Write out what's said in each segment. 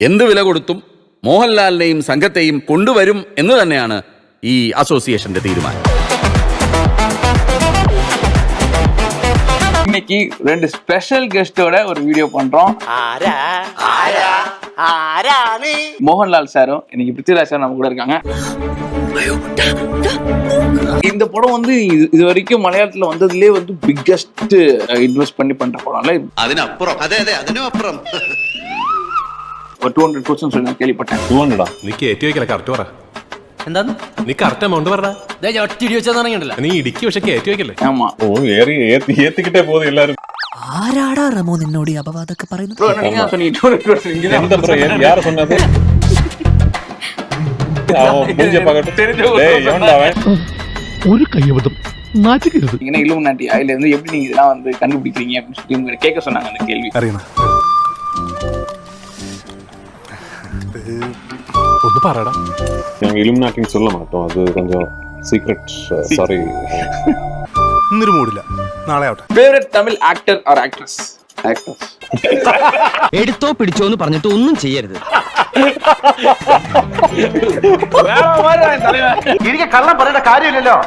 എന്ത് വില കൊടുത്തും മോഹൻലാലിനെയും സംഘത്തെയും കൊണ്ടുവരും എന്ന് തന്നെയാണ് ഈ അസോസിയേഷന്റെ തീരുമാനം இன்னைக்கு ரெண்டு ஸ்பெஷல் கெஸ்டோட ஒரு வீடியோ பண்றோம் ആരാ ആരാ ആരാണ് மோகன்லால் சாரும் இன்னைக்கு பிருத்திவிராஜ் சார் நம்ம கூட இருக்காங்க இந்த படம் வந்து இது இது வரைக்கும் மலையாளத்துல வந்ததுலயே வந்து பிக்கஸ்ட் இன்வெஸ்ட் பண்ணி பண்ற படம்ல അതിനപ്പുറം അതെ അതെ അതിനും അപ്പുറം ஒரு டூ ஹண்ட்ரட் கொஸ்டின் சொல்லி நான் கேள்விப்பட்டேன் പോകണ്ടടാ നീ കയറ്റി വെക്കല കറക്റ്റ് പറ എന്താന്ന് നീ കറക്റ്റ് എമൗണ്ട് പറ ദേ ഞാൻ ഒറ്റ ഇടി വെച്ചാൽ തുടങ്ങിയിട്ടില്ല നീ ഇടിക്ക് പക്ഷെ കയറ്റി വെക്കല്ലേ ஆமா ഓ ഏറി ഏത്തിക്കിട്ടേ പോകുന്നത് എല്ലാരും ആരാടാ റമോ നിന്നോട് ഈ അപവാദമൊക്കെ പറയുന്നത് bro, நீங்க தான் சொன்னீங்க 200 question. இங்க தான் എന്താ പറയാ യാറ് சொன்னது அவன் மூஞ்ச பார்க்கட்டும் டேய் எவன்டா அவன் ഒരു കയ്യബദ്ധം നാറ്റുകരുത് நீங்க இல்லுமினாட்டி அதுல இருந்து எப்படி நீங்க இதெல்லாம் வந்து கண்டுபிடிக்கிறீங்க அப்படின்னு சொல்லி உங்களை கேட்க சொன்னாங்க அந்த கேள்வி ഒന്ന് പറയടാ நாங்க இலுமினாட்டின்னு சொல்ல மாட்டோம் அது கொஞ்சம் சீக்ரெட் சாரி ഇന്നൊരു മൂടില്ല നാളെ ആവട്ടെ favourite Tamil actor or actress actors എടുത്തോ പിടിച്ചോ എന്ന് പറഞ്ഞിട്ട് ഒന്നും ചെയ്യരുത് എനിക്ക് കള്ളം പറയേണ്ട കാര്യമില്ലല്ലോ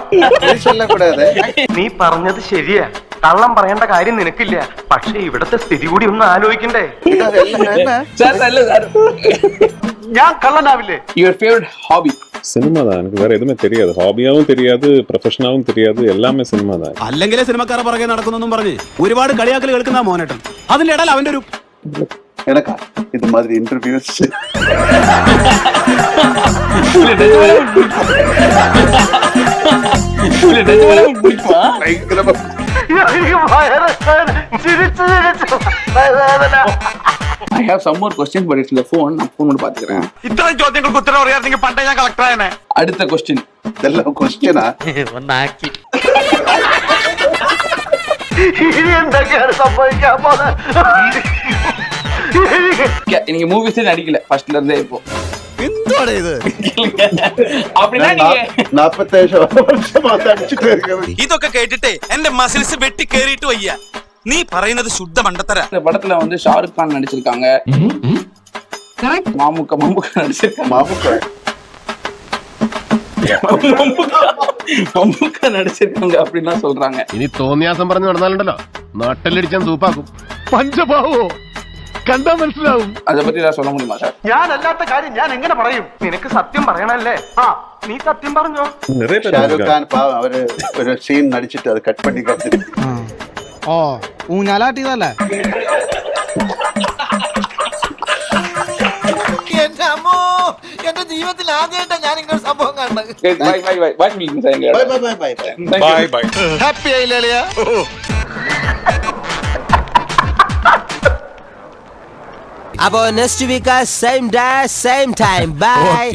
നീ പറഞ്ഞത് ശരിയാ കള്ളം പറയേണ്ട കാര്യം നിനക്കില്ല പക്ഷെ ഇവിടത്തെ സ്ഥിതി കൂടി ഒന്ന് ആലോചിക്കണ്ടേ சார் சார் இல்ல சார் ഞാൻ കള്ളനാവില്ലേ யுவர் ஃபேவரட் ஹாபி சினிமா தான் எனக்கு வேற எதுவுமே தெரியாது ஹாபியாவும் தெரியாது ப்ரொஃபஷனாவும் தெரியாது எல்லாமே சினிமா தான் അല്ലെങ്കിലേ സിനിമക്കാരെ പുറകെ നടക്കുന്നെന്നും പറഞ്ഞ് ഒരുപാട് കളിയാക്കൽ കേൾക്കുന്ന മോനേട്ടൻ അതിന്റെ ഇടയിൽ അവന്റെ ഒരു எனக்கா இது மாதிரி இன்டர்வியூஸ் பிடிக்குமா பயங்கரமா എനിക്ക് വയറ് ചിരിച്ച് ചിരിച്ച് വേദന. I have some more question but it's phone நான் ஃபோன் மட்டும் பாத்துக்கிறேன் ഇത്തരം ചോദ്യങ്ങൾക്ക് ഉത്തരം അറിയാമെങ്കിൽ പണ്ടേ ഞാൻ കളക്ടർ ആയനെ அடுத்த கொஸ்டின் இதெல்லாம் கொஸ்டினா ഒന്നാക്കി ഇനി എന്തൊക്കെയാണ് സംഭവിക്കാൻ പോകുന്നത് நீங்க மூவிஸே நடிக்கல ஃபர்ஸ்ட்ல இருந்தே இப்போ എന്താണ് ഇത് அப்படின்னா நீங்க நாற்பத்தேழு வருஷமா நடிச்சுட்டு இருக்கிறது ഇതൊക്കെ കേട്ടിട്ടേ എന്റെ മസിൽസ് വെട്ടി കേറിയിട്ട് വയ്യ നീ പറയുന്നത് ശുദ്ധ മണ്ടത്തര இந்த படத்துல வந்து ஷாருக் கான் நடிச்சிருக்காங்க மாமுக்க மம்முக்க நடிச்சிருக்காங்க மாமுக்கா மம்முக்க நடிச்சிருக்காங்க அப்படின்னு சொல்றாங்க ഇനി തോന്നിയാസം പറഞ്ഞു നടന്നാലുണ്ടല്ലോ നാട്ടിലടിച്ചാൻ സൂപ്പാക്കും പഞ്ചഭാവോ കണ്ടാ മനസ്സിലാവും அதை பத்தி ஏதாவது சொல்ல முடியுமா சார் ഞാൻ അല്ലാത്ത കാര്യം ഞാൻ എങ്ങനെ പറയും നിനക്ക് സത്യം പറയണല്ലേ ആ നീ സത്യം പറഞ്ഞോ நிறைய பேர் ஷாருக் இருக்காங்க. கான் பாவம் அவரு ஒரு சீன் நடிச்சிட்டு அதை கட் பண்ணி காட்டு ഓ ഊഞ്ഞാലാട്ടിയതല്ലേ എന്റെ അമ്മോ എന്റെ ജീവിതത്തിൽ ആദ്യമായിട്ടാ ഞാൻ ഇങ്ങനെ ഒരു സംഭവം കാണുന്നത് ബൈ ബൈ ഹാപ്പി ആയില്ലേ അളിയാ അപ്പോൾ next week same day same time bye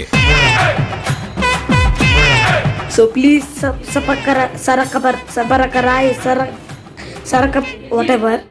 So please, sa, sa, pakara, sa, rakapar, sa parakarae, sa, ra- Sarakap, whatever.